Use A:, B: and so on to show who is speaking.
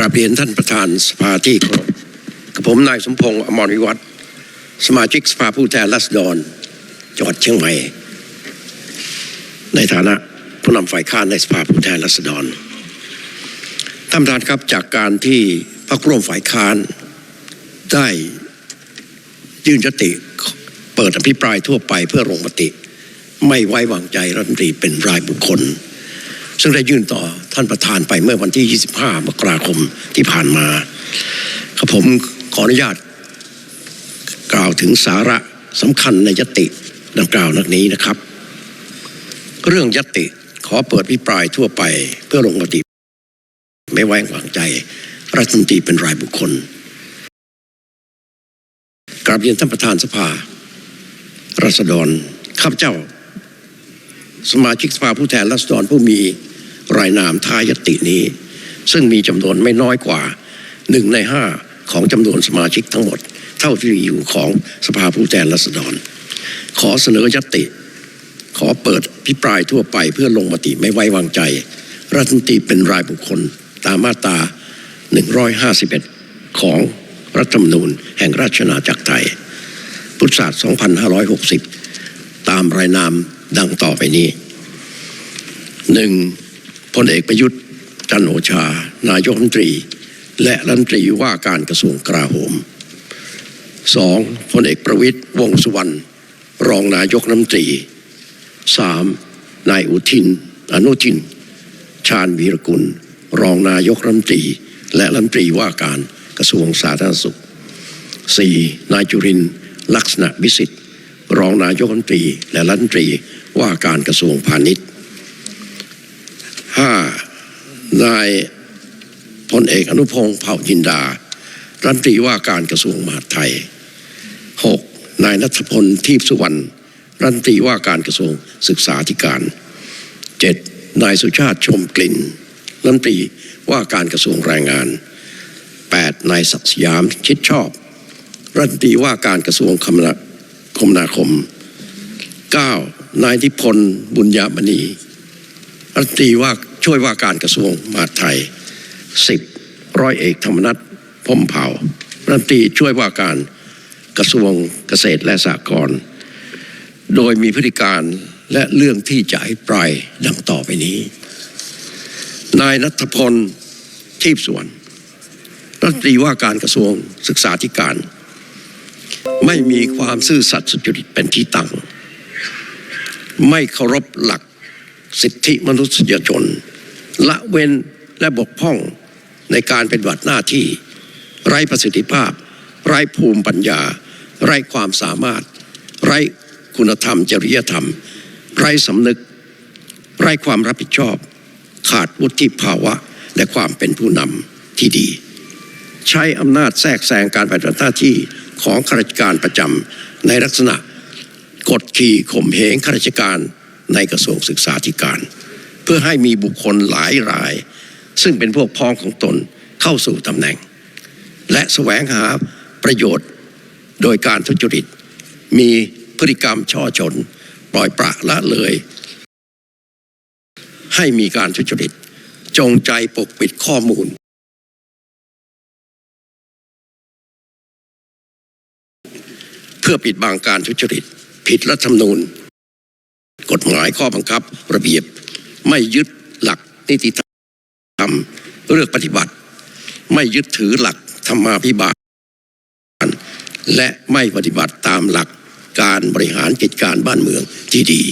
A: ราบเรียนท่านประธานสภาที่เคารพกับผมนายสมพงษ์อมรวิวัฒสมาชิกสภาผู้แทนราษฎรจังหวัดเชียงใหม่ ในฐานะผู้นำฝ่ายค้านในสภาผู้แทนราษฎรท่านประธานครับจากการที่พรรคร่วมฝ่ายค้านได้ยื่นยติเปิดอภิปรายทั่วไปเพื่อลงมติ ไม่ไว้วางใจรัฐมนตรีเป็นรายบุคคล ซึ่งได้ยื่นต่อท่านประธานไปเมื่อวันที่ 25 มกราคมที่ผ่านมาครับผมขออนุญาต กล่าวถึงสาระสำคัญในยติดังกล่าวนักนี้นะครับ เรื่องยติขอเปิดพิปรายทั่วไปเพื่อลงมติไม่ไว้วางใจรัฐมนตรีเป็นรายบุคคลกราบเรียนท่านประธานสภารัษฎรข้าพเจ้า สมาชิกสภาผู้แทนราษฎรผู้มี รายนามท้ายยตินี้ ซึ่งมีจำนวนไม่น้อยกว่าหนึ่งในห้าของจำนวนสมาชิกทั้งหมด เท่าที่อยู่ของสภาผู้แทนราษฎร ขอเสนอยติ ขอเปิดพิปรายทั่วไปเพื่อลงมติไม่ไว้วางใจ รัฐมนตรีเป็นรายบุคคลตามมาตรา 151 ของรัฐธรรมนูญแห่งราชอาณาจักรไทย พุทธศักราช 2560 ตามรายนามดังต่อไปนี้หนึ่ง พลเอกประยุทธ์จันโอชา นายกรัฐมนตรี และรัฐมนตรีว่าการกระทรวงกลาโหมสองพลเอกประวิตยวงสุวรรณรองนายกรัฐมนตรีสามนายอุทิน อนุทิน ชาญวีรกุล รองนายกรัฐมนตรี และรัฐมนตรีว่าการกระทรวงสาธารณสุขสี่นายจุรินลักษณะวิสิทธิ์ รองนายกรัฐมนตรี และรัฐมนตรีว่าการกระทรวงพาณิชย์ห้า นายพลเอกอนุพงศ์เผ่าจินดา รัฐมนตรีว่าการกระทรวงมหาดไทยหกนายนัทพลทีพสุวรรณรัฐมนตรีว่าการกระทรวงศึกษาธิการเจ็ดนายสุชาติชมกลิ่นรัฐมนตรีว่าการกระทรวงแรงงานแปดนายศักดิ์สยามชิดชอบ รัฐมนตรีว่าการกระทรวงคมนาคมนาคม 9. นายทิพลบุญญามณีรัฐมนตรีว่า ช่วยว่าการกระทรวงมหาดไทย 10. ร้อยเอกธรรมนัฐพมเผ่ารัฐมนตรีช่วยว่าการกระทรวงเกษตรและสหกรณ์โดยมีพฤติการและเรื่องที่จะให้ปลายดังต่อไปนี้ นายนัทพลทีพสวนรัฐมนตรีว่าการกระทรวงศึกษาธิการ ไม่มีความซื่อสัตย์สุจริตเป็นที่ตั้ง ไม่เคารพหลักสิทธิมนุษยชน ละเว้นและบกพร่องในการเป็นบัติหน้าที่ ไร้ประสิทธิภาพ ไร้ภูมิปัญญา ไร้ความสามารถ ไร้คุณธรรม จริยธรรม ไร้สำนึก ไร้ความรับผิดชอบ ขาดวุฒิภาวะและความเป็นผู้นำที่ดี ใช้อำนาจแทรกแซงการปฏิบัติหน้าที่ของข้าราชการประจำในลักษณะกดขี่ข่มเหงข้าราชการในกระทรวงศึกษาธิการ พื่อให้มีบุคคลหลายราย ซึ่งเป็นพวกพ้องของตนเข้าสู่ตำแหน่ง และแสวงหาประโยชน์โดยการทุจริต มีพฤติกรรมช่อชน ปล่อยปละละเลย ให้มีการทุจริต จงใจปกปิดข้อมูล เพื่อปิดบังการทุจริต ผิดรัฐธรรมนูญ กฎหมายข้อบังคับระเบียบ ไม่ยึดหลักนิติธรรมเลือกปฏิบัติ ไม่ยึดถือหลักธรรมาภิบาล และไม่ปฏิบัติตามหลักการบริหารกิจการบ้านเมืองที่ดี